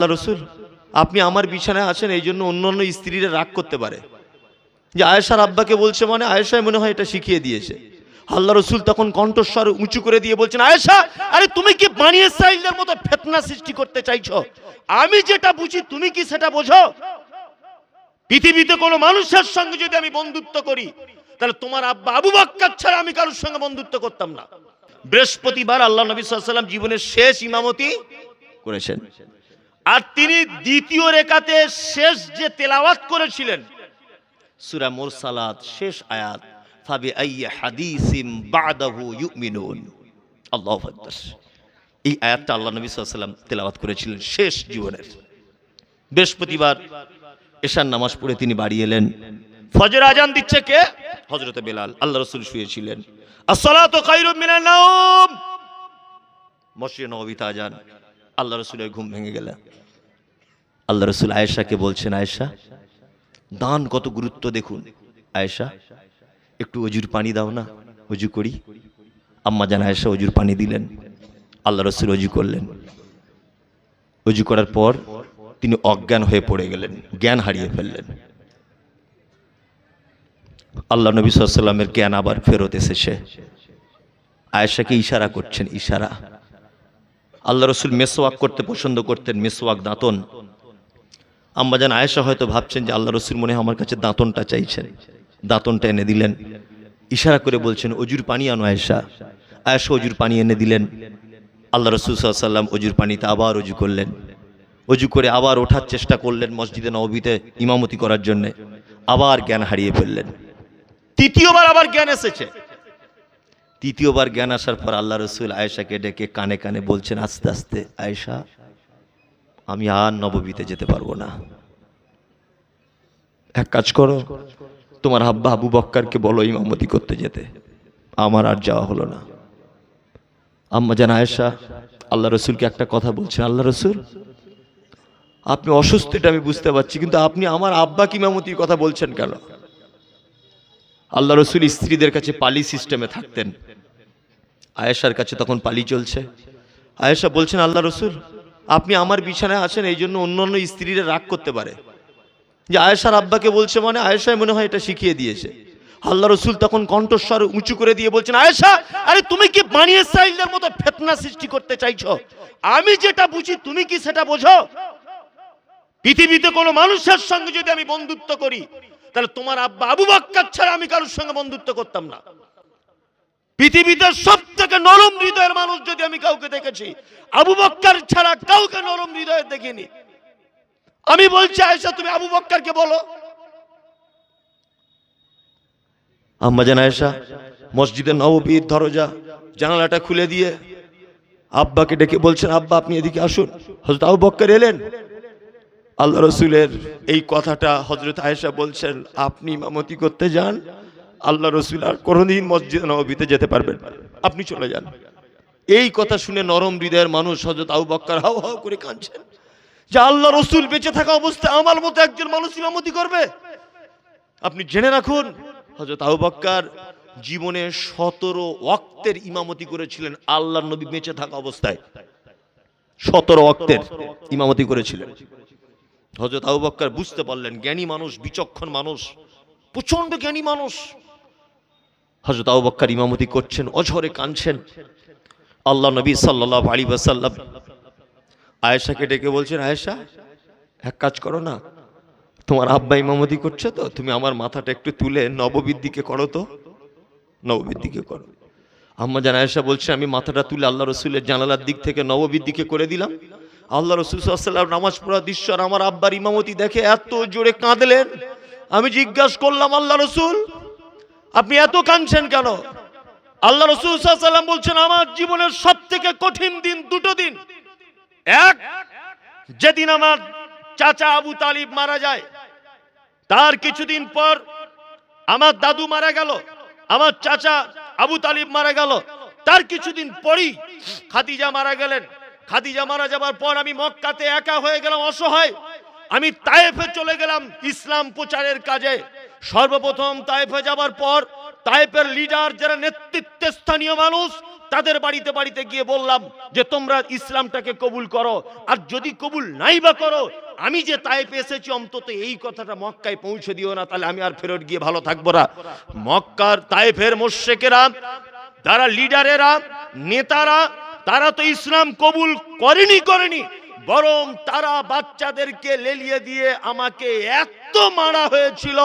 আল্লাহ রসুল, আপনি আমার বিছানায় আছেন এই জন্য অন্য অন্য স্ত্রীরা রাগ করতে পারে। যে আয়েশার আব্বাকে বলছে মানে আয়েশায় মনে হয় এটা শিখিয়ে দিয়েছে। আল্লাহ রসুল তখন কণ্ঠস্বর উঁচু করে দিয়ে বলছেন, আয়েশা, আরে তুমি কি বানিয়ে সাইলদের মতো ফেতনা সৃষ্টি করতে চাইছো? আমি যেটা বুঝি, তুমি কি সেটা বোঝো? পৃথিবীতে কোনো মানুষের সঙ্গে যদি আমি বন্ধুত্ব করি, তাহলে তোমার আব্বা আবু বাক্কার ছাড়া আমি কারোর সঙ্গে বন্ধুত্ব করতাম না। বৃহস্পতিবার আল্লাহ নবী সাল্লাম জীবনের শেষ ইমামতি করেছেন। আর তিনি দ্বিতীয় রেখাতে শেষ যে তেলাওয়াত করেছিলেন, সূরা মুরসালাত শেষ আয়াত ফাবি আইয়ি হাদিসিম বাদাহু ইউমিনুন। আল্লাহু আকবার। এই আয়াতটা আল্লাহ নবী ওয়াসাল্লাম তেলাওয়াত করেছিলেন শেষ জীবনের। বৃহস্পতিবার এশার নামাজ পড়ে তিনি বাড়ি এলেন। ফজর আজান দিচ্ছে কে? হযরতে বেলাল। আল্লাহ রাসূল শুয়েছিলেন। আসসালাতু খায়রুম মিনান নাওম। মসজিদে নববীতে আজান আল্লাহ রসুলের ঘুম ভেঙে গেল। আল্লাহ রসুল আয়েশাকে বলছেন, আয়েশা, দান কত গুরুত্ব দেখুন। আয়েশা, একটু অজুর পানি দাও না, অজু করি। আম্মা জান আয়েশা অজুর পানি দিলেন, আল্লাহ রসুল অজু করলেন। অজু করার পর তিনি অজ্ঞান হয়ে পড়ে গেলেন, জ্ঞান হারিয়ে ফেললেন। আল্লাহ নবী সাল্লামের জ্ঞান আবার ফেরত এসেছে। আয়েশাকে ইশারা করছেন, ইশারা। আল্লাহ রসুল মেসোয়াক করতে পছন্দ করতেন মেসোয়াক দাঁতন। আম্মাজান আয়েশা হয়তো ভাবছেন যে আল্লাহ রসুল মনে আমার কাছে দাঁতনটা চাইছেন। দাঁতনটা এনে দিলেন। ইশারা করে বলছেন, অজুর পানি আনো আয়েশা। আয়েশা অজুর পানি এনে দিলেন। আল্লাহ রসুল সাল্লাম অজুর পানিতে আবার অজু করলেন। অজু করে আবার ওঠার চেষ্টা করলেন মসজিদে নবীতে ইমামতি করার জন্য। আবার জ্ঞান হারিয়ে ফেললেন। তৃতীয়বার আবার জ্ঞান এসেছে। তৃতীয়বার জ্ঞান আসার পর আল্লাহ রসুল আয়েশাকে ডেকে কানে কানে বলছেন, আস্তে আস্তে, আয়েশা। আমি আর নববীতে যেতে পারব না। এক কাজ করো, তোমার হাব্বা আবু বক্কারকে বলো ইমামতি করতে যেতে। আমার আর যাওয়া হলো না। আম্মা জান আয়েশা, আল্লাহ রসুলকে একটা কথা বলছেন, আল্লাহ রসুল, আপনি অসুস্থ, এটা আমি বুঝতে পারছি, কিন্তু আপনি আমার আব্বা কিমামতির কথা বলছেন কেন? আল্লাহ রসুল স্ত্রীদের কাছে পালি সিস্টেমে থাকতেন। আয়েশার কাছে তখন পালি চলছে। আয়েশা বলছেন, আল্লাহ রসুল আপনি আমার বিছানায় আছেন, এই জন্য অন্য অন্য স্ত্রীরা রাগ করতে পারে। যে আয়েশার আব্বাকে বলছে মানে আয়েশায় মনে হয় এটা শিখিয়ে দিয়েছে। আল্লাহ রসুল তখন কণ্ঠস্বর উঁচু করে দিয়ে বলছেন, আয়েশা, আরে তুমি কি বানিয়ে সাইলদের মতো ফেতনা সৃষ্টি করতে চাইছো? আমি যেটা বুঝি, তুমি কি সেটা বোঝো? পৃথিবীতে কোনো মানুষের সঙ্গে যদি আমি বন্ধুত্ব করি, তাহলে তোমার আব্বা আবু বাক্কার ছাড়া আমি কারোর সঙ্গে বন্ধুত্ব করতাম না। পৃথিবীতে সব থেকে নরম হৃদয়ের মানুষ যদি আমি কাউকে দেখেছি, আবু বক্কার ছাড়া কাউকে নরম হৃদয়ের দেখিনি। আমি বলছি, আয়েশা, তুমি আবু বক্কারকে বলো। আম্মা জান আয়েশা মসজিদের নববীর দরজা, জানালাটা খুলে দিয়ে আব্বাকে ডেকে বলছেন, আব্বা, আপনি এদিকে আসুন। হজরত আবু বক্কর এলেন। আল্লাহ রসুলের এই কথাটা হজরত আয়েশা বলছেন, আপনি ইমামতি করতে যান আল্লাহ রসুল আর কোনোদিন মসজিদ নবীতে যেতে পারবেন আপনি চলে যান। এই কথা শুনে নরম হৃদয়ের মানুষ হজরত আবু বক্কর হাও হাও করে কাঁদছেন। যে আল্লাহ রসুল বেঁচে থাকা অবস্থায় আমার মতো একজন মানুষ ইমামতি করবে? আপনি জেনে রাখুন হজরত আবু বক্কর জীবনে সতেরো ওয়াক্তের ইমামতি করেছিলেন আল্লাহ নবী বেঁচে থাকা অবস্থায়। সতেরো ওয়াক্তের ইমামতি করেছিলেন। হজরত আবু বক্কর বুঝতে পারলেন, জ্ঞানী মানুষ, বিচক্ষণ মানুষ প্রচণ্ড জ্ঞানী মানুষ। হজরত আবু বক্কর ইমামতি করছেন, অঝরে কাঁদছেন। আল্লাহ নবী সাল্লাহ আলী বাসাল্লাম আয়েশাকে ডেকে বলছেন, আয়েশা, এক কাজ করো না, তোমার আব্বা ইমামতি করছে তো, তুমি আমার মাথাটা একটু তুলে নববীর দিকে করো তো, নববীর দিকে করো। আম্মা জান আয়েশা বলছে, আমি মাথাটা তুলে আল্লাহ রসুলের জানালার দিক থেকে নববীর দিকে করে দিলাম। আল্লাহ রসুল সাল্লাম নামাজ পড়া দৃশ্য আর আমার আব্বার ইমামতি দেখে এত জোরে কাঁদলেন। আমি জিজ্ঞাসা করলাম, আল্লাহ রসুল আপনি এত কাঁদছেন কেন? আল্লাহ রসুল সাল্লাম বলছেন, আমার জীবনের সব থেকে কঠিন দিন দুটো দিন। এক, যেদিন আমার চাচা আবু তালিব মারা যায়, তার কিছুদিন পর আমার দাদু মারা গেল, আমার চাচা আবু তালিব মারা গেল, তার কিছুদিন পরই খাদিজা মারা গেলেন। খাদিজা মারা যাবার পর আমি মক্কাতে একা হয়ে গেলাম, অসহায়। আমি তায়েফে চলে গেলাম ইসলাম প্রচারের কাজে। সর্বপ্রথম তায়েফে যাবার পর তায়েফের লিডার যারা নেতৃত্বে স্থানীয় মানুষ, তাদের বাড়িতে বাড়িতে গিয়ে বললাম যে, তোমরা ইসলামটাকে কবুল করো। আর যদি কবুল নাই বা করো, আমি যে তাইপে এসেছি, অন্তত এই কথাটা মক্কায় পৌঁছে দিও না, তাহলে আমি আর ফেরত গিয়ে ভালো থাকব না। মক্কার তাইফের মোশেকেরা তারা লিডারেরা, নেতারা, তারা তো ইসলাম কবুল করেনি করেনি। বরং তারা বাচ্চাদেরকে লেলিয়ে দিয়ে আমাকে এত মারা হয়েছিল।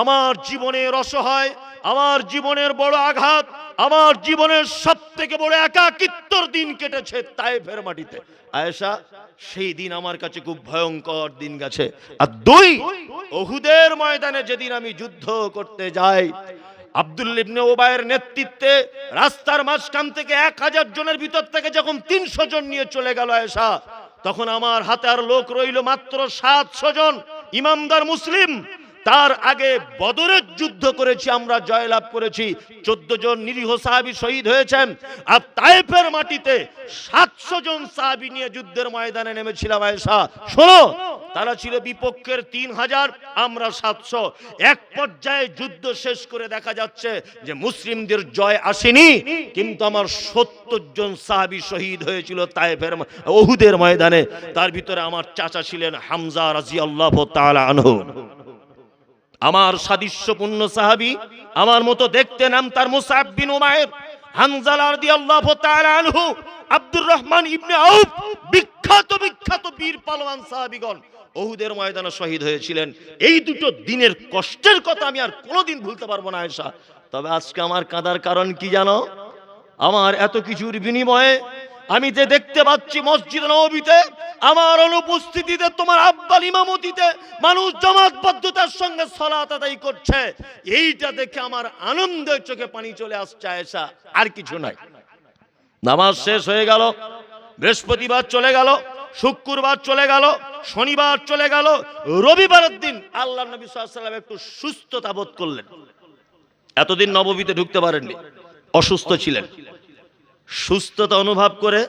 আমার জীবনের অসহায়, আমার জীবনের বড় আঘাত, আমার জীবনের সব থেকে বড় একাকিত্বর দিন কেটেছে তাইফের মাটিতে। আয়েশা, সেই দিন আমার কাছে খুব ভয়ঙ্কর দিন গেছে। আর দুই অহুদের ময়দানে যেদিন আমি যুদ্ধ করতে যাই, আব্দুল ওবায়ের নেতৃত্বে রাস্তার মাঝখান থেকে এক হাজার জনের ভিতর থেকে যখন তিনশো জন নিয়ে চলে গেল আয়েশা তখন আমার হাতে আর লোক রইল মাত্র সাতশো জন। ইমামদার মুসলিম তার আগে বদরের যুদ্ধ করেছি, আমরা জয়লাভ করেছি। চোদ্দ জন নিরীহ সাহাবি শহীদ হয়েছেন। আর তাইফের মাটিতে সাতশো জন সাহাবি নিয়ে যুদ্ধের ময়দানে নেমেছিলাম আয়েশা। শোনো, তারা ছিল বিপক্ষের তিন হাজার, আমরা সাতশো। এক পর্যায়ে যুদ্ধ শেষ করে দেখা যাচ্ছে যে মুসলিমদের জয় আসেনি, কিন্তু আমার সত্তর জন সাহাবি শহীদ হয়েছিল তাইফের ওহুদের ময়দানে। তার ভিতরে আমার চাচা ছিলেন হামজা রাজি আল্লাহ আনহু। আমার সাদৃশ্যপূর্ণ সাহাবি, আমার মতো দেখতে নাম তার মুসাব উমায়ের আব্দুর রহমান ইবনে বিখ্যাত বিখ্যাত বীর পালোয়ান শহীদ হয়েছিলেন। এই দুটো দিনের কষ্টের কথা আমি আর কোনোদিন ভুলতে পারব না তবে আজকে আমার কাঁদার কারণ কি জানো? আমার এত কিছুর বিনিময়ে আমি যে দেখতে পাচ্ছি মসজিদ নবীতে, আমার অনুপস্থিতিতে, তোমার আব্বাল ইমামতিতে, মানুষ জমাতবদ্ধতার সঙ্গে সলাত আদায় করছে। এইটা দেখে আমার আনন্দের চোখে পানি চলে আসছে আয়েশা। আর কিছু নাই নামাজ শেষ হয়ে গেল, বৃহস্পতিবার চলে গেল, শুক্রবার চলে গেল, শনিবার চলে গেল, রবিবারের দিন আল্লাহ নবী সাল্লাম একটু সুস্থতা বোধ করলেন। এতদিন নববীতে ঢুকতে পারেননি, অসুস্থ ছিলেন। সুস্থতা অনুভব করে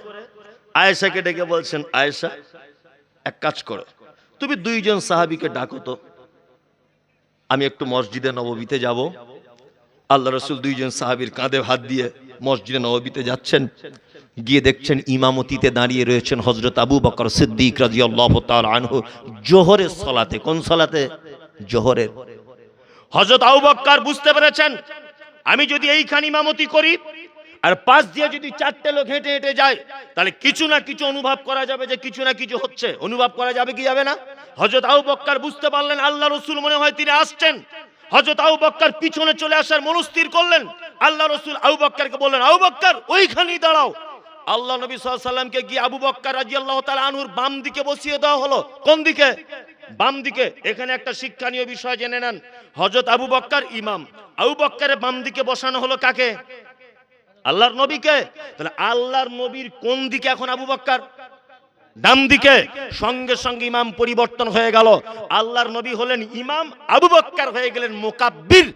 আয়েশাকে ডেকে বলছেন, আয়েশা, এক কাজ করো। তুমি দুইজন সাহাবীকে ডাকো তো। আমি একটু মসজিদে নববীতে যাব। আল্লাহ রসুল দুইজন সাহাবীর কাঁধে হাত দিয়ে মসজিদে নববীতে যাচ্ছেন। গিয়ে দেখছেন ইমামতিতে দাঁড়িয়ে রয়েছেন হজরত আবু বকর সিদ্দিক রাজি আল্লাহ আনহু। জোহরের সলাতে, কোন সলাতে? জোহরের হজরত আবু বক্কর বুঝতে পেরেছেন? আমি যদি এইখানে ইমামতি করি আর পাশ দিয়ে যদি চারটে লোক হেঁটে হেঁটে যায়, তাহলে কিছু না কিছু অনুভব করা যাবে যে কিছু না কিছু হচ্ছে। অনুভব করা যাবে কি যাবে না? হজরত আবু বক্কর বুঝতে পারলেন আল্লাহ রসুল মনে হয় তিনি আসছেন। হজরত আবু বক্কর পিছনে চলে আসার মনস্থির করলেন। আল্লাহ রসুল আবু বক্করকে বললেন, আবু বক্কর, ওইখানেই দাঁড়াও। আল্লাহ নবী সাল্লামকে গিয়ে আবু বক্কার রাজি আল্লাহ তালা আনুর বাম দিকে বসিয়ে দেওয়া হলো। কোন দিকে? বাম দিকে। এখানে একটা শিক্ষণীয় বিষয় জেনে নেন। হজরত আবু বক্কার ইমাম। আবু বক্করের বাম দিকে বসানো হলো কাকে? আল্লাহর নবীকে? তাহলে আল্লাহর নবীর কোন দিকে এখন আবু বক্কর? ডান দিকে। সঙ্গে সঙ্গে ইমাম পরিবর্তন হয়ে গেল। আল্লাহর নবী হলেন ইমাম আবু বক্কর, হয়ে গেলেন মোকাব্বির।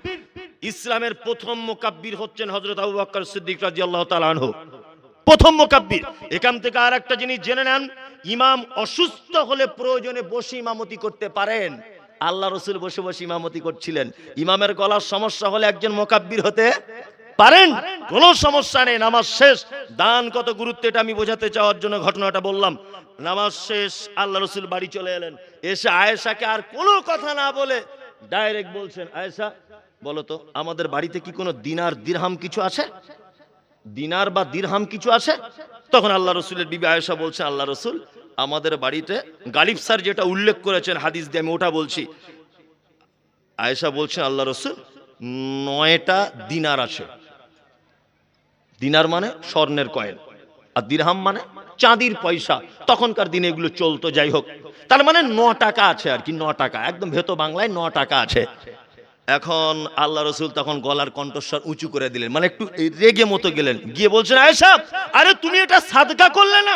ইসলামের প্রথম মোকাব্বির হচ্ছেন হজরত আবু বক্কর সিদ্দিক রাদিয়াল্লাহু তাআলা আনহু। প্রথম মোকাব্বির। এখান থেকে আর একটা জিনিস জেনে নেন। ইমাম অসুস্থ হলে প্রয়োজনে বসে ইমামতি করতে পারেন। আল্লাহ রসুল বসে বসে ইমামতি করছিলেন। ইমামের গলার সমস্যা হলে একজন মোকাব্বির হতে পারেন? কোনো সমস্যা নেই, নামাজ শেষ। দান কত গুরুত্ব, এটা আমি বোঝাতে চাওয়ার জন্য ঘটনাটা বললাম। নামাজ শেষ, আল্লাহ রসুল বাড়ি চলে এলেন। এসে আয়েশাকে আর কোনো কথা না বলে ডাইরেক্ট বলছেন, আয়েশা, বলো তো, আমাদের বাড়িতে কি কোনো দিনার দিরহাম কিছু আছে? দিনার বা দিরহাম কিছু আছে? তখন আল্লাহ রসুলের বিবি আয়েশা বলছে, আল্লাহ রসুল, আমাদের বাড়িতে গালিব স্যার যেটা উল্লেখ করেছেন হাদিস দিয়ে, আমি ওটা বলছি। আয়েশা বলছেন আল্লাহ রসুল, নয়টা দিনার আছে। দিনার মানে স্বর্ণের কয়েন আর দিরহাম মানে চাঁদির পয়সা। তখনকার দিনে এগুলো চলতো, যাই হোক। তার মানে ন টাকা আছে আর কি, ন টাকা। একদম ভেত বাংলায় ন টাকা আছে। এখন আল্লাহ রসুল তখন গলার কণ্ঠস্বর উঁচু করে দিলেন। মানে একটু রেগে মতো গেলেন। গিয়ে বলছেন, আয়েশা, আরে তুমি এটা সাদকা করলে না?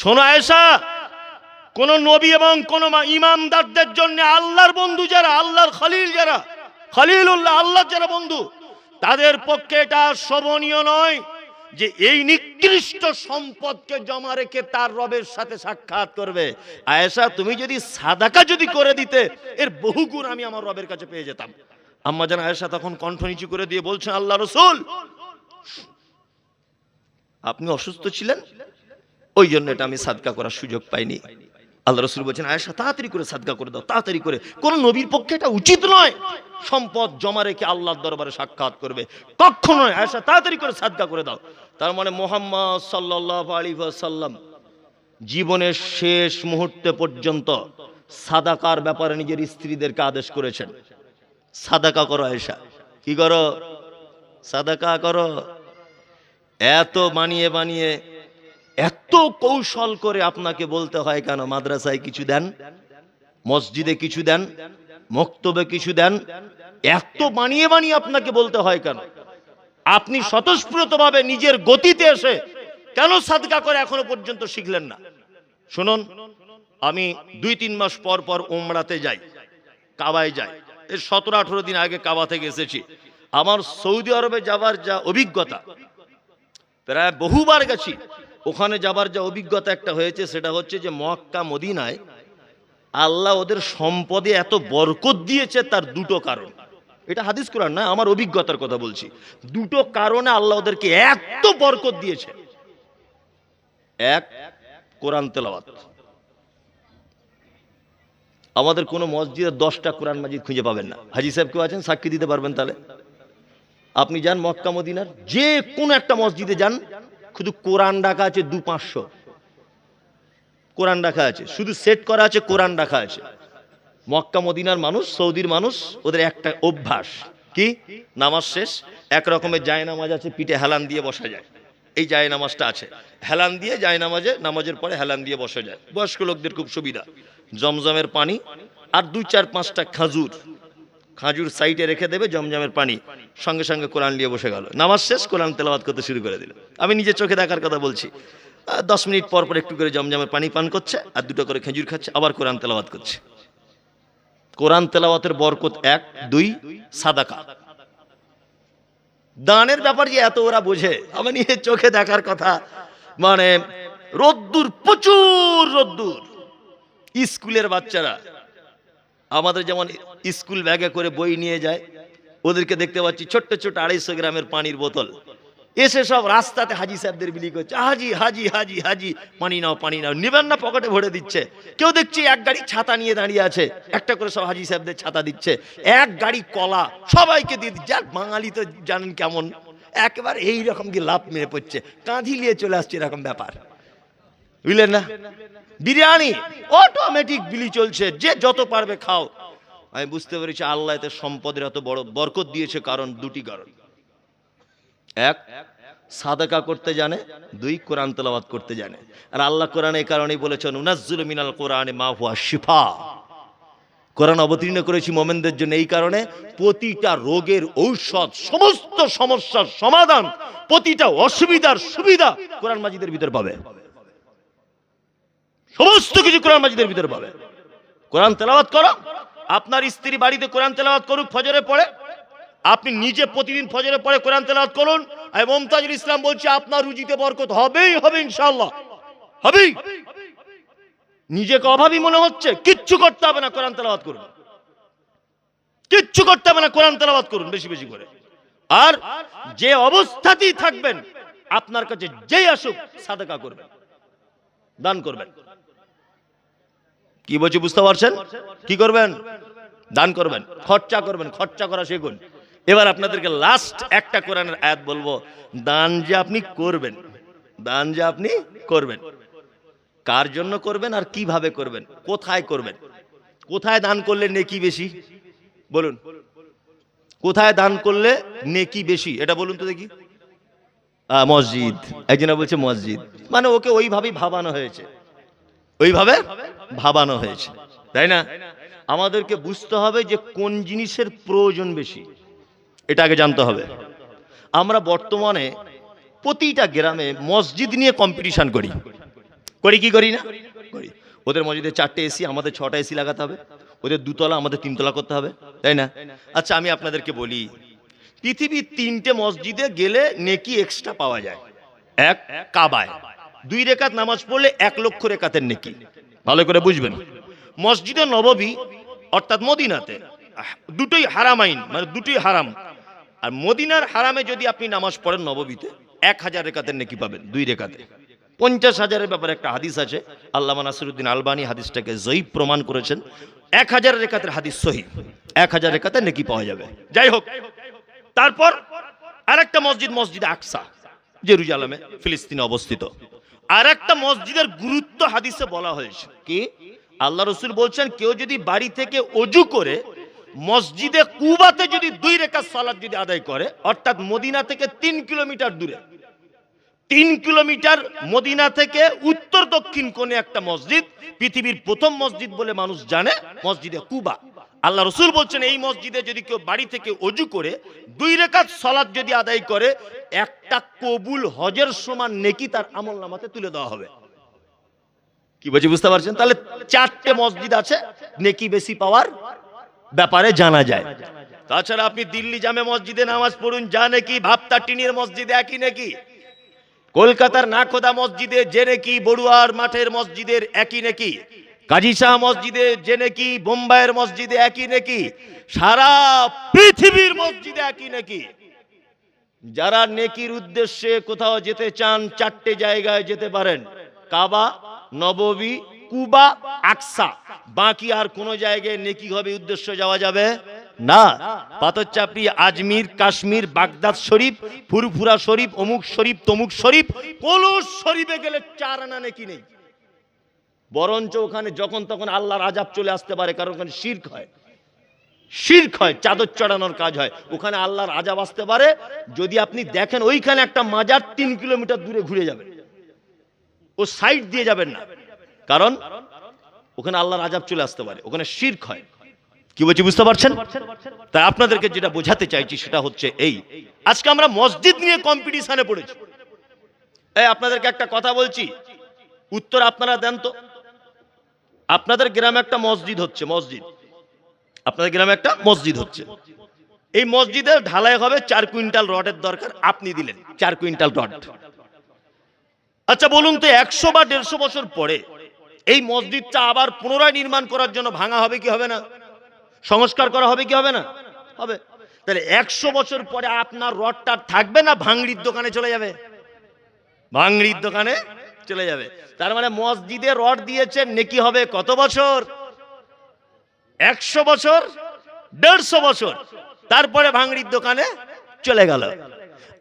শোনো আয়েশা, কোন নবী এবং কোন ইমামদারদের জন্য আল্লাহর বন্ধু যারা, আল্লাহর খলিল যারা খালিল উল্লাহ আল্লাহ যারা বন্ধু তাদের পক্ষে এটা শোভনীয় নয় যে এই নিকৃষ্ট সম্পদকে জমা রেখে তার রবের সাথে সাক্ষাৎ করবে। আয়েশা, তুমি যদি সাদাকা যদি করে দিতে, এর বহু গুণ আমি আমার রবের কাছে পেয়ে যেতাম। আম্মা জান, আয়েশা তখন কণ্ঠ নিচু করে দিয়ে বলছেন, আল্লাহ রসুল, আপনি অসুস্থ ছিলেন? ওই জন্য এটা আমি সাদকা করার সুযোগ পাইনি। আল্লাহ রসুল বলছেন, আয়েশা, তাড়াতাড়ি করে সাদকা করে দাও, তাড়াতাড়ি করে। কোন নবীর পক্ষে এটা উচিত নয়। সম্পদ জমা রেখে আল্লাহর দরবারে সাক্ষাৎ করবে। কখনো নয়। আয়েশা, তাড়াতাড়ি করে সাদকা করে দাও। তার মানে মোহাম্মদ সাল্লাহ আলী সাল্লাম জীবনের শেষ মুহূর্তে পর্যন্ত সাদাকার ব্যাপারে নিজের স্ত্রীদেরকে আদেশ করেছেন। সাদাকা করো আয়সা কি করো? সাদাকা করো। এত বানিয়ে বানিয়ে এত কৌশল করে আপনাকে বলতে হয় কেন? মাদ্রাসায় কিছু দেন? মসজিদে কিছু দেন? মক্তবে কিছু দেন? এত বানিয়ে বানিয়ে আপনাকে বলতে হয় কেন? আপনি স্বতঃস্ফূর্তভাবে নিজের গতিতে এসে কেন সাদকা করে এখনও পর্যন্ত শিখলেন না? শুনুন, আমি দুই তিন মাস পর পর উমরাতে যাই, কাবায় যাই। এর সতেরো আঠেরো দিন আগে কাবা থেকে এসেছি। আমার সৌদি আরবে যাবার যা অভিজ্ঞতা, প্রায় বহুবার গেছি। ওখানে যাবার যা অভিজ্ঞতা একটা হয়েছে, সেটা হচ্ছে যে মক্কা, মদিনায় আল্লাহ ওদের সম্পদে এত বরকত দিয়েছে তার দুটো কারণ। এটা হাদিস কোরআন না, আমার অভিজ্ঞতার কথা বলছি। দুটো কারণে আল্লাহ ওদেরকে এত বরকত দিয়েছে। এক, কোরআন তেলাওয়াত। আমাদের কোনো মসজিদে দশটা কোরআন মাজিদ খুঁজে পাবেন না। হাজি সাহেব কেউ আছেন? সাক্ষী দিতে পারবেন তাহলে। আপনি যান মক্কা, মদিনার, যে কোনো একটা মসজিদে যান শুধু কোরআন রাখা আছে দু পাঁচশো। কোরআন রাখা আছে। শুধু সেট করা আছে, কোরআন রাখা আছে। মক্কা, মদিনার মানুষ, সৌদির মানুষ, ওদের একটা অভ্যাস। কি? নামাজ শেষ, এক রকমের জায় নামাজ আছে, পিঠে হেলান দিয়ে বসা যায়। এই জায় নামাজটা আছে। হেলান দিয়ে জায় নামাজে নামাজের পরে হেলান দিয়ে বসা যায়। বয়স্ক লোকদের খুব সুবিধা। জমজমের পানি আর দুই চার পাঁচটা খাজুর। খাজুর সাইডে রেখে দেবে জমজমের পানি। সঙ্গে সঙ্গে কোরআন নিয়ে বসে গেল। নামাজ শেষ, কোরআন তেলাওয়াত করতে শুরু করে দিল। আমি নিজে চোখে দেখার কথা বলছি। দশ মিনিট পর পর একটু করে জমজমের পানি পান করছে আর দুটো করে খেজুর খাচ্ছে, আবার কোরআন তেলাওয়াত করছে। কোরআন তেলাওয়াতের বরকত এক, দুই, সাদাকা। দানের ব্যাপার যে এত ওরা বোঝে, আমি নিয়ে চোখে দেখার কথা। মানে রোদ্দুর, প্রচুর রোদ্দুর। স্কুলের বাচ্চারা আমাদের যেমন স্কুল ব্যাগে করে বই নিয়ে যায়, ওদেরকে দেখতে পাচ্ছি ছোট্ট ছোট আড়াইশো গ্রামের পানির বোতল। এসে সব রাস্তাতে হাজি সাহেবদের বিলি করছে, হাজি হাজি হাজি হাজি, পানি নাও পানি নাও, নেবেন না, পকেটে ভরে দিচ্ছে। কেউ দেখছি এক গাড়ি ছাতা নিয়ে দাঁড়িয়ে আছে, একটা করে সব হাজি সাহেবদের ছাতা দিচ্ছে। এক গাড়ি কলা, সবাইকে দিয়ে আর বাঙালি তো জানেন কেমন। একবার এই রকম কি লাভ মেরে পড়ছে, কাঁধি নিয়ে চলে আসছে এরকম ব্যাপার। বুঝলেন না? বিরিয়ানি অটোমেটিক বিলি চলছে, যে যত পারবে খাও। আমি বুঝতে পেরেছি, আল্লাহ এতে সম্পদের এত বড় বরকত দিয়েছে কারণ দুটি কারণ। এক, সাদাকা করতে জানে, দুই, কোরআন তেলাওয়াত করতে জানে। আর আল্লাহ কোরআন এই কারণেই বলেছেন, উনাজ্জুল মিনাল কোরআনে মা হুয়া শিফা। কোরআন অবতীর্ণ করেছি মোমেনদের জন্য এই কারণে প্রতিটা রোগের ঔষধ, সমস্ত সমস্যার সমাধান, প্রতিটা অসুবিধার সুবিধা কোরআন মাজিদের ভিতর পাবে। সমস্ত কিছু কোরআন মাজিদের ভিতরে পাবে। কোরআন তেলাওয়াত করো, আপনার স্ত্রী বাড়িতে কোরআন তেলাওয়াত করুক, ফজরে পড়ে। আপনি নিজে প্রতিদিন ফজরে পড়ে কোরআন তেলাওয়াত করুন। মমতাজুল ইসলাম বলছে, আপনার রুজিতে বরকত হবেই, হবে ইনশাআল্লাহ। হবেই। নিজেকে অভাবী মনে হচ্ছে, কিচ্ছু করতে হবে না কোরআন তেলাওয়াত করুন। কিচ্ছু করতে হবে না কোরআন তেলাওয়াত করুন, বেশি বেশি করে। আর যে অবস্থাতেই থাকবেন, আপনার কাছে যেই আসুক, সাদাকা করবেন, দান করবেন। কি বলছি, বুঝতে পারছেন? কি করবেন? দান করবেন, খরচা করবেন, খরচা করা শিখুন। এবার আপনাদেরকে লাস্ট একটা কোরআনের আয়াত বলব। দান যে আপনি করবেন, দান যে আপনি করবেন। কার জন্য করবেন আর কীভাবে করবেন? কোথায় করবেন? কোথায় দান করলে নেকি বেশি? বলুন। কোথায় দান করলে নেকি বেশি? এটা বলুন তো দেখি। মসজিদ। একজনা বলছে মসজিদ। মানে ওকে ওইভাবেই ভাবানো হয়েছে। ওইভাবে ভাবানো হয়েছে, তাই না? আমাদেরকে বুঝতে হবে যে কোন জিনিসের প্রয়োজন বেশি, এটা আগে জানতে হবে। আমরা বর্তমানে প্রতিটা গ্রামে মসজিদ নিয়ে কম্পিটিশন করি। করি কি করি না? করি। ওদের মসজিদে চারটে এসি, আমাদের ছটা এসি লাগাতে হবে। ওদের দুতলা, আমাদের তিনতলা করতে হবে, তাই না? আচ্ছা আমি আপনাদেরকে বলি, পৃথিবীর তিনটে মসজিদে গেলে নেকি এক্সট্রা পাওয়া যায়। এক, কাবায়। দুই রেখাত নামাজ পড়লে এক লক্ষ রেখাতের নেকি। ভালো করে বুঝবেন। মসজিদে নববী, অর্থাৎ মদিনাতে দুটোই হারাম আইন মানে দুটোই হারাম। আর মদিনার হারামে যদি আপনি নামাজ পড়েন নববীতে, এক হাজার রেখাতের নেকি পাবেন দুই রেখাতে। পঞ্চাশ হাজারের ব্যাপারে একটা হাদিস আছে। আল্লামা নাসিরুদ্দিন আলবানি হাদিসটাকে জয়ীব প্রমাণ করেছেন। এক হাজার রেখাতের হাদিস সহি। এক হাজার রেখাতে নেকি পাওয়া যাবে। যাই হোক, তারপর আরেকটা মসজিদ মসজিদ আকসা, জেরুজালামে, ফিলিস্তিনে অবস্থিত। আর একটা মসজিদের গুরুত্ব হাদিসে বলা হয়েছে। কি? আল্লাহ রসুল বলছেন কেউ যদি বাড়ি থেকে অজু করে মসজিদে কুবাতে যদি দুই রেখা সালাদ যদি আদায় করে অর্থাৎ মদিনা থেকে তিন কিলোমিটার দূরে তিন কিলোমিটার মদিনা থেকে উত্তর দক্ষিণ কোণে একটা মসজিদ পৃথিবীর প্রথম মসজিদ বলে মানুষ জানে মসজিদে কুবা। আল্লাহ রসুল বলছেন, এই মসজিদে যদি কেউ বাড়ি থেকে অজু করে, দুই রেখাত সলাদ যদি আদায় করে, একটা কবুল হজের সমান নেকি তার আমল নামাতে তুলে দেওয়া হবে। কি বলছি, বুঝতে পারছেন? তাহলে চারটে মসজিদ আছে, নেকি বেশি পাওয়ার ব্যাপারে জানা যায়। তাছাড়া আপনি দিল্লি জামে মসজিদে নামাজ পড়ুন, যা নাকি ভাবতা টিনের মসজিদে একই নাকি। কলকাতার নাখোদা মসজিদে যে নাকি, বড়ুয়ার মাঠের মসজিদের একই নাকি। কাজী শাহ মসজিদে যে নাকি, বোম্বাইয়ের মসজিদে একই নাকি, সারা পৃথিবীর মসজিদে একই নাকি। যারা নেকির উদ্দেশ্যে কোথাও যেতে চান, চারটে জায়গায় যেতে পারেন, কাবা, নববী, কুবা, আকসা। বাকি আর কোন জায়গায় নেকি হবে উদ্দেশ্য যাওয়া যাবে না। পাথরচাপড়ি, আজমির, কাশ্মীর, বাগদাদ শরীফ, ফুরফুরা শরীফ, অমুক শরীফ, তমুক শরীফ, কোন শরীফে গেলে চার আনা নেকি নেই। বরঞ্চ ওখানে যখন তখন আল্লাহর আজাব চলে আসতে পারে, কারণ ওখানে শির্ক হয়। শির্ক হয়, চাদর চড়ানোর কাজ হয়। ওখানে আল্লাহর আজাব আসতে পারে, যদি আপনি দেখেন ওইখানে একটা মাজার তিন কিলোমিটার দূরে ঘুরে যাবেন। ও সাইড দিয়ে যাবেন না। কারণ ওখানে আল্লাহর আজাব চলে আসতে পারে, ওখানে শির্ক হয়। কি বলছি, বুঝতে পারছেন? তাই আপনাদেরকে যেটা বোঝাতে চাইছি সেটা হচ্ছে এই। আজকে আমরা মসজিদ নিয়ে কম্পিটিশনে পড়েছি। এই, আপনাদেরকে একটা কথা বলছি। উত্তর আপনারা দেন তো। আপনাদের গ্রামে একটা মসজিদ হচ্ছে, মসজিদ। আপনাদের গ্রামে একটা মসজিদ হচ্ছে। এই মসজিদের ঢালাই হবে চার কুইন্টাল রডের দরকার, আপনি দিলেন চার কুইন্টাল রড। আচ্ছা বলুন তো, একশো বা দেড়শো বছর পরে এই মসজিদটা আবার পুনরায় নির্মাণ করার জন্য ভাঙা হবে কি হবে না? সংস্কার করা হবে কি হবে না? হবে। তাহলে একশো বছর পরে আপনার রডটা থাকবে না ভাঙড়ির দোকানে চলে যাবে? ভাঙড়ির দোকানে চলে যাবে। তার মানে মসজিদে রড দিয়েছে নেকি হবে কত বছর? একশো বছর? দেড়শো বছর? তারপরে ভাঙড়ির দোকানে চলে গেল।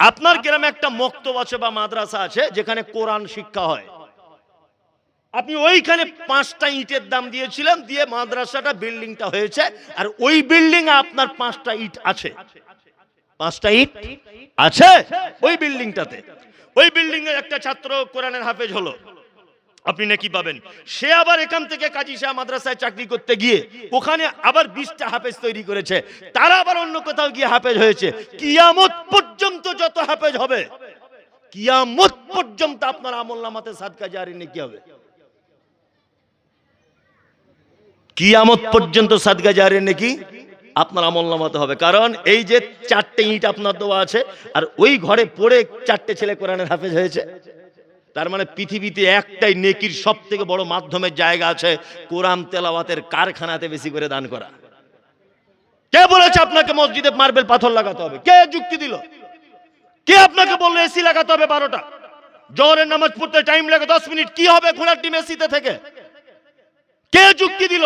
আপনার গ্রামে একটা মক্তব আছে বা মাদ্রাসা আছে, যেখানে কোরআন শিক্ষা হয়। আপনি ওইখানে পাঁচটা ইটের দাম দিয়েছিলেন, দিয়ে মাদ্রাসাটা বিল্ডিংটা হয়েছে, আর ওই বিল্ডিং আপনার পাঁচটা ইট আছে। পাঁচটা ইট আছে? ওই বিল্ডিংটাতে। ওই বিল্ডিং এর একটা ছাত্র কোরআনের হাফেজ হলো। আপনি নাকি পাবেন। সে আবার এখান থেকে কাজী শাহ মাদ্রাসায় চাকরি করতে গিয়ে ওখানে আবার বিশটা হাফেজ তৈরি করেছে। তারা আবার অন্য কোথাও গিয়ে হাফেজ হয়েছে। কিয়ামত পর্যন্ত যত হাফেজ হবে, কিয়ামত পর্যন্ত আপনার আমল নামাতে সাদকা জারি নাকি হবে। কিয়ামত পর্যন্ত সাদকা জারি নাকি? আপনার আমল নামাতে হবে। কারণ এই যে চারটে ইট আপনার দেওয়া আছে, আর ওই ঘরে পড়ে চারটে ছেলে কোরআনের হাফেজ হয়েছে। তার মানে পৃথিবীতে একটাই নেকির সব থেকে বড় মাধ্যমের জায়গা আছে কোরআন তেলাওয়াতের কারখানাতে বেশি করে দান করা। কে বলেছে আপনাকে মসজিদে মার্বেল পাথর লাগাতে হবে? কে যুক্তি দিল? কে আপনাকে বলল এসি লাগাতে হবে বারোটা? জোহরের নামাজ পড়তে টাইম লাগে দশ মিনিট। কি হবে ঘোড়ার টিম এসিতে থেকে? কে যুক্তি দিল?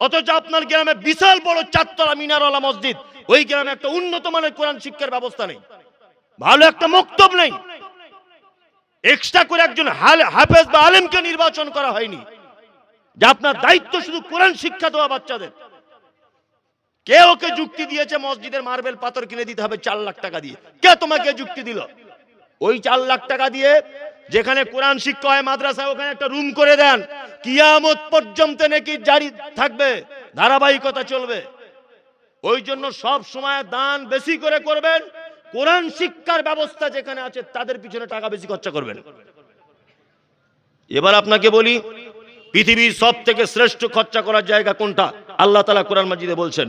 অথচ আপনার গ্রামে বিশাল বড় চারতলা মিনারওয়ালা মসজিদ। ওই গ্রামে একটা উন্নত মানের কোরআন শিক্ষার ব্যবস্থা নেই। ভালো একটা মক্তব নেই। এক্সট্রা করে একজন হাফেজ বা আলেমকে নির্বাচন করা হয়নি। যে আপনার দায়িত্ব শুধু কোরআন শিক্ষা দেওয়া বাচ্চাদের। কে ওকে যুক্তি দিয়েছে মসজিদের মার্বেল পাথর কিনে দিতে হবে চার লাখ টাকা দিয়ে? কে তোমাকে যুক্তি দিল? ওই চার লাখ টাকা দিয়ে যেখানে কোরআন শিক্ষা হয় মাদ্রাসায়, ওখানে একটা রুম করে দেন। কিয়ামত পর্যন্ত নাকি জারি থাকবে, ধারাবাহিকতা চলবে। ওই জন্য সব সময় দান বেশি করে করবেন, কোরআন শিক্ষার ব্যবস্থা যেখানে আছে, তাদের পিছনে টাকা বেশি খরচা করবেন। এবার আপনাকে বলি, পৃথিবীর সব থেকে শ্রেষ্ঠ খরচা করার জায়গা কোনটা? আল্লাহ তালা কোরআন মাজিদে বলছেন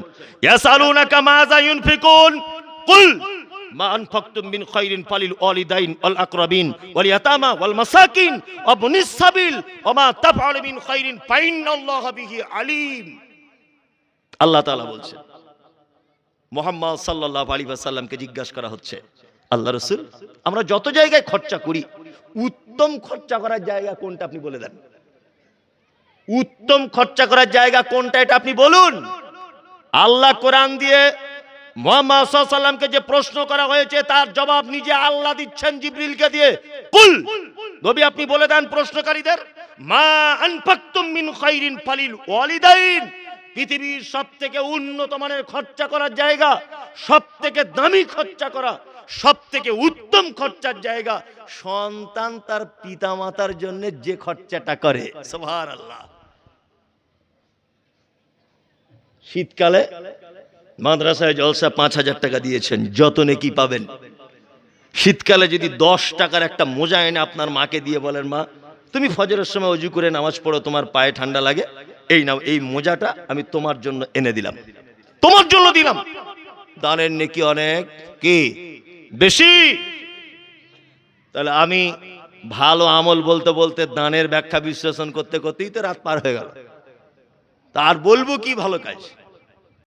কুল জিজ্ঞাসা করা হচ্ছে, আল্লাহ রসুল, আমরা যত জায়গায় খরচা করি, উত্তম খরচা করার জায়গা কোনটা আপনি বলে দেন? উত্তম খরচা করার জায়গা কোনটা এটা আপনি বলুন। আল্লাহ কোরআন দিয়ে মোহাম্মদ সাল্লামকে যে প্রশ্ন করা হয়েছে, তার জবাব নিজে আল্লাহ দিচ্ছেন জিব্রিলকে দিয়ে। কুল! নবী, আপনি বলে দেন প্রশ্নকারীদের, মা আনফাকতুম মিন খাইরিন ফালিল ওয়ালিদাইন। পৃথিবীর সব থেকে উন্নত মানের খরচা করার জায়গা সব থেকে দামি খরচা করা সব থেকে উত্তম খরচার জায়গা, সন্তান তার পিতামাতার জন্য যে খরচাটা করে। শীতকালে মাদ্রাসায় জলসা পাঁচ হাজার টাকা দিয়েছেন, যত নেকি পাবেন। শীতকালে যদি দশ টাকার একটা মোজা এনে আপনার মাকে দিয়ে বলেন, মা, তুমি ফজরের সময় অজু করে নামাজ পড়ো, তোমার পায়ে ঠান্ডা লাগে, এই নাও, এই মোজাটা আমি তোমার জন্য এনে দিলাম। তোমার জন্য দিলাম। দানের নেকি অনেক। কি? বেশি? তাহলে আমি ভালো আমল বলতে বলতে দানের ব্যাখ্যা বিশ্লেষণ করতে করতেই তো রাত পার হয়ে গেল। তার বলব কি ভালো কাজ?